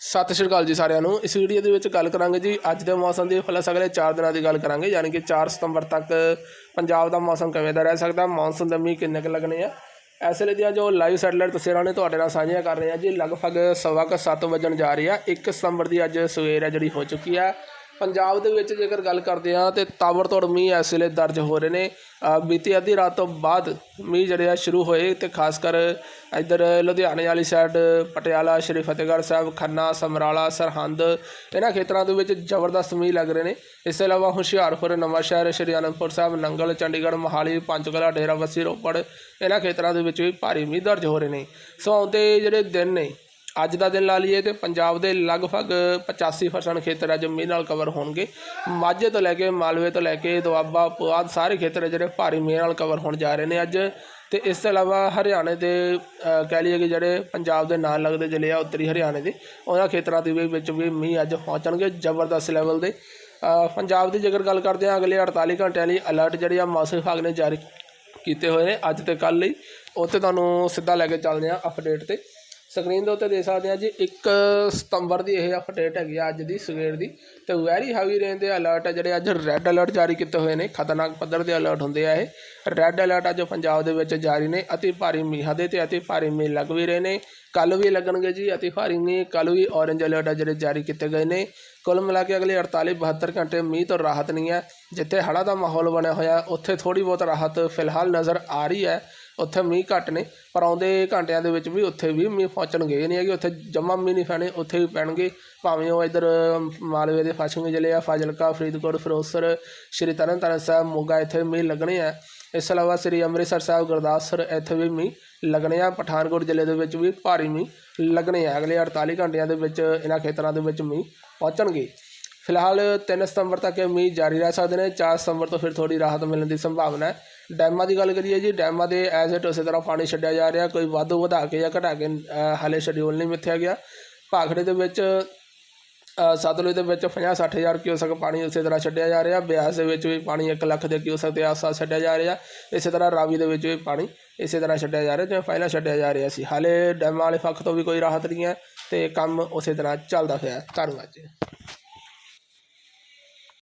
ਸਤਿ ਸ਼੍ਰੀ ਅਕਾਲ ਜੀ ਸਾਰਿਆਂ ਨੂੰ। ਇਸ ਵੀਡੀਓ ਦੇ ਵਿੱਚ ਗੱਲ ਕਰਾਂਗੇ ਜੀ, ਅੱਜ ਦੇ ਮੌਸਮ ਦੀ ਫਲਸ ਅਗਲੇ 4 ਦਿਨਾਂ ਦੀ ਗੱਲ ਕਰਾਂਗੇ, ਯਾਨੀ ਕਿ 4 ਸਤੰਬਰ ਤੱਕ ਪੰਜਾਬ ਦਾ ਮੌਸਮ ਕਿਵੇਂ ਦਾ ਰਹਿ ਸਕਦਾ, ਮੌਨਸੂਨ ਦੇ ਮੀਂਹ ਕਿੰਨੇ ਕੁ ਲੱਗਣੇ ਆ। ਇਸ ਲਈ ਦੀਆਂ ਜੋ ਲਾਈਵ ਸੈਟਲਾਈਟ ਤਸਵੀਰਾਂ ਨੇ ਤੁਹਾਡੇ ਨਾਲ ਸਾਂਝੀਆਂ ਕਰ ਰਹੇ ਹਾਂ ਜੀ, ਲਗਭਗ ਸਵਾ ਕੁ ਸੱਤ ਵਜਣ ਜਾ ਰਹੀ ਆ। 1 ਸਤੰਬਰ ਦੀ ਅੱਜ ਸਵੇਰ ਹੈ ਜਿਹੜੀ ਹੋ ਚੁੱਕੀ ਆ। ਪੰਜਾਬ ਦੇ ਵਿੱਚ ਜੇਕਰ ਗੱਲ ਕਰਦੇ ਆ ਤੇ ਤਾਬੜਤੋੜ ਮੀਂਹ ਇਸ ਵੇਲੇ ਦਰਜ ਹੋ ਰਹੇ ਨੇ। ਬੀਤੀ ਅੱਧੀ ਰਾਤ ਤੋਂ ਬਾਅਦ ਮੀਂਹ ਜਿਹੜੇ ਆ ਸ਼ੁਰੂ ਹੋਏ ਤੇ ਖਾਸ ਕਰ ਇੱਧਰ ਲੁਧਿਆਣੇ ਵਾਲੀ ਸਾਈਡ ਪਟਿਆਲਾ, ਸ਼੍ਰੀ ਫਤਿਹਗੜ੍ਹ ਸਾਹਿਬ, ਖੰਨਾ, ਸਮਰਾਲਾ, ਸਰਹੰਦ ਇਹਨਾਂ ਖੇਤਰਾਂ ਦੇ ਵਿੱਚ ਜ਼ਬਰਦਸਤ ਮੀਂਹ ਲੱਗ ਰਹੇ ਨੇ। ਇਸ ਤੋਂ ਇਲਾਵਾ ਹੁਸ਼ਿਆਰਪੁਰ ਨਵਾਂਸ਼ਹਿਰ ਸ਼੍ਰੀ ਅਨੰਦਪੁਰ ਸਾਹਿਬ, ਨੰਗਲ, ਚੰਡੀਗੜ੍ਹ, ਮੋਹਾਲੀ, ਪੰਚਕਲਾ ਡੇਰਾਬੱਸੀ ਰੋਪੜ ਇਹਨਾਂ ਖੇਤਰਾਂ ਦੇ ਵਿੱਚ ਵੀ ਭਾਰੀ ਮੀਂਹ ਦਰਜ ਹੋ ਰਹੇ ਨੇ। ਸੋ ਆਉਂਦੇ ਜਿਹੜੇ ਦਿਨ ਨੇ ਅੱਜ ਦਾ ਦਿਨ ਲਾ ਲਈਏ ਤੇ ਪੰਜਾਬ ਦੇ ਲਗਭਗ 85% ਖੇਤਰ ਅੱਜ ਮੀਂਹ ਨਾਲ ਕਵਰ ਹੋਣਗੇ। ਮਾਝੇ ਤੋਂ ਲੈ ਕੇ ਮਾਲਵੇ ਤੋਂ ਲੈ ਕੇ ਦੁਆਬਾ, ਪੁਆਧ ਸਾਰੇ ਖੇਤਰ ਜਿਹੜੇ ਭਾਰੀ ਮੀਂਹ ਨਾਲ ਕਵਰ ਹੋਣ ਜਾ ਰਹੇ ਨੇ ਅੱਜ। ਤੇ ਇਸ ਤੋਂ ਇਲਾਵਾ ਹਰਿਆਣੇ ਦੇ ਕਹਿ ਲਈਏ ਕਿ ਜਿਹੜੇ ਪੰਜਾਬ ਦੇ ਨਾਲ ਲੱਗਦੇ ਜ਼ਿਲ੍ਹੇ ਆ ਉੱਤਰੀ ਹਰਿਆਣੇ ਦੇ, ਉਹਨਾਂ ਖੇਤਰਾਂ ਦੇ ਵੀ ਵਿੱਚ ਵੀ ਮੀਂਹ ਅੱਜ ਪਹੁੰਚਣਗੇ ਜ਼ਬਰਦਸਤ ਲੈਵਲ ਦੇ। ਪੰਜਾਬ ਦੀ ਜੇਕਰ ਗੱਲ ਕਰਦੇ ਹਾਂ, ਅਗਲੇ 48 ਘੰਟਿਆਂ ਲਈ ਅਲਰਟ ਜਿਹੜੇ ਆ ਮੌਸਮ ਵਿਭਾਗ ਨੇ ਜਾਰੀ ਕੀਤੇ ਹੋਏ ਨੇ ਅੱਜ ਤੇ ਕੱਲ ਲਈ। ਉੱਥੇ ਤੁਹਾਨੂੰ ਸਿੱਧਾ ਲੈ ਕੇ ਚੱਲਦੇ ਹਾਂ ਅਪਡੇਟ ਤੇ। ਸਕਰੀਨ ਦੇ ਉੱਤੇ ਦੇਖ ਸਕਦੇ ਆ ਜੀ 1 ਸਤੰਬਰ ਦੀ ਇਹ ਅਪਡੇਟ ਹੈਗੀ ਆ ਅੱਜ ਦੀ, ਸਵੇਰ ਦੀ। ਤੇ ਵੈਰੀ ਹੈਵੀ ਰੇਂਜ ਦੇ ਅਲਰਟ ਆ ਜਿਹੜੇ ਅੱਜ ਰੈੱਡ ਅਲਰਟ ਜਾਰੀ ਕੀਤੇ ਹੋਏ ਨੇ। ਖਤਰਨਾਕ ਪੱਧਰ ਦੇ ਅਲਰਟ ਹੁੰਦੇ ਆ ਇਹ। ਰੈੱਡ ਅਲਰਟ ਅੱਜ ਪੰਜਾਬ ਦੇ ਵਿੱਚ ਜਾਰੀ ਨੇ। ਅਤੀ ਭਾਰੀ ਮੀਂਹਾਂ ਦੇ ਤੇ ਅਤੀ ਭਾਰੀ ਮੀਂਹ ਲੱਗ ਵੀ ਰਹੇ ਨੇ। ਕੱਲ ਵੀ ਲੱਗਣਗੇ ਜੀ, ਅਤੀ ਭਾਰੀ ਮੀਂਹ। ਕੱਲ ਵੀ ਔਰੇਂਜ ਅਲਰਟ ਆ ਜਿਹੜੇ ਜਾਰੀ ਕੀਤੇ ਗਏ ਨੇ। ਕੁੱਲ ਮਿਲਾ ਕੇ ਅਗਲੇ 48 72 ਘੰਟੇ ਮੀਂਹ ਤੋਂ ਰਾਹਤ ਨਹੀਂ ਹੈ। ਜਿੱਥੇ ਹੜ੍ਹਾਂ ਦਾ ਮਾਹੌਲ ਬਣਿਆ ਹੋਇਆ, ਉੱਥੇ ਥੋੜੀ ਬਹੁਤ ਰਾਹਤ ਫਿਲਹਾਲ ਨਜ਼ਰ ਆ ਰਹੀ ਹੈ। ਉੱਥੇ ਮੀਂਹ ਘੱਟ ਨੇ, ਪਰ ਆਉਂਦੇ ਘੰਟਿਆਂ ਦੇ ਵਿੱਚ ਵੀ ਉੱਥੇ ਵੀ ਮੀਂਹ ਪਹੁੰਚਣਗੇ। ਇਹ ਨਹੀਂ ਹੈ ਕਿ ਉੱਥੇ ਜਮਾ ਮੀਂਹ ਨਹੀਂ ਪੈਣੇ, ਉੱਥੇ ਵੀ ਪੈਣਗੇ। ਭਾਵੇਂ ਉਹ ਇੱਧਰ ਮਾਲਵੇ ਦੇ ਪੱਛਮੀ ਜ਼ਿਲ੍ਹੇ ਆ, ਫਾਜ਼ਿਲਕਾ, ਫਰੀਦਕੋਟ, ਫਿਰੋਜ਼ਪੁਰ, ਸ਼੍ਰੀ ਤਰਨਤਾਰਨ ਸਾਹਿਬ, ਮੋਗਾ ਇੱਥੇ ਮੀਂਹ ਲੱਗਣੇ ਆ। ਇਸ ਤੋਂ ਇਲਾਵਾ ਸ਼੍ਰੀ ਅੰਮ੍ਰਿਤਸਰ ਸਾਹਿਬ ਗੁਰਦਾਸਪੁਰ ਇੱਥੇ ਵੀ ਮੀਂਹ ਲੱਗਣੇ ਆ। ਪਠਾਨਕੋਟ ਜ਼ਿਲ੍ਹੇ ਦੇ ਵਿੱਚ ਵੀ ਭਾਰੀ ਮੀਂਹ ਲੱਗਣੇ ਆ। ਅਗਲੇ 48 ਘੰਟਿਆਂ ਦੇ ਵਿੱਚ ਇਹਨਾਂ ਖੇਤਰਾਂ ਦੇ ਵਿੱਚ ਮੀਂਹ ਪਹੁੰਚਣਗੇ। ਫਿਲਹਾਲ 3 ਸਤੰਬਰ ਤੱਕ ਇਹ ਮੀਂਹ ਜਾਰੀ ਰਹਿ ਸਕਦੇ ਨੇ 4 ਸਤੰਬਰ ਤੋਂ ਫਿਰ ਥੋੜੀ ਰਾਹਤ ਮਿਲਣ ਦੀ ਸੰਭਾਵਨਾ ਹੈ ਡੈਮਾਂ ਦੀ ਗੱਲ ਕਰੀਏ ਜੀ ਡੈਮਾਂ ਦੇ ਐਜ਼ ਇਟ ਉਸੇ ਤਰ੍ਹਾਂ ਪਾਣੀ ਛੱਡਿਆ ਜਾ ਰਿਹਾ ਕੋਈ ਵਾਧੂ ਵਧਾ ਕੇ ਜਾਂ ਘਟਾ ਕੇ ਹਾਲੇ ਸ਼ਡਿਊਲ ਨਹੀਂ ਮਿੱਥਿਆ ਗਿਆ ਭਾਖੜੇ ਦੇ ਵਿੱਚ ਸਤਲੁਜ ਦੇ ਵਿੱਚ 50 60 ਹਜ਼ਾਰ ਕਿਊਸਕ ਪਾਣੀ ਉਸੇ ਤਰ੍ਹਾਂ ਛੱਡਿਆ ਜਾ ਰਿਹਾ ਬਿਆਸ ਦੇ ਵਿੱਚ ਵੀ ਪਾਣੀ 1 ਲੱਖ ਦੇ ਕਿਊਸਕ ਦੇ ਆਸ-ਪਾਸ ਛੱਡਿਆ ਜਾ ਰਿਹਾ ਇਸੇ ਤਰ੍ਹਾਂ ਰਾਵੀ ਦੇ ਵਿੱਚ ਵੀ ਪਾਣੀ ਇਸੇ ਤਰ੍ਹਾਂ ਛੱਡਿਆ ਜਾ ਰਿਹਾ ਜਿਵੇਂ ਪਹਿਲਾਂ ਛੱਡਿਆ ਜਾ ਰਿਹਾ ਸੀ ਹਾਲੇ ਡੈਮਾਂ ਵਾਲੇ ਪੱਖ ਤੋਂ ਵੀ ਕੋਈ ਰਾਹਤ ਨਹੀਂ ਹੈ ਤੇ ਕੰਮ ਉਸੇ ਤਰ੍ਹਾਂ ਚੱਲਦਾ ਹੋਇਆ ਧੰਨਵਾਦ ਜੀ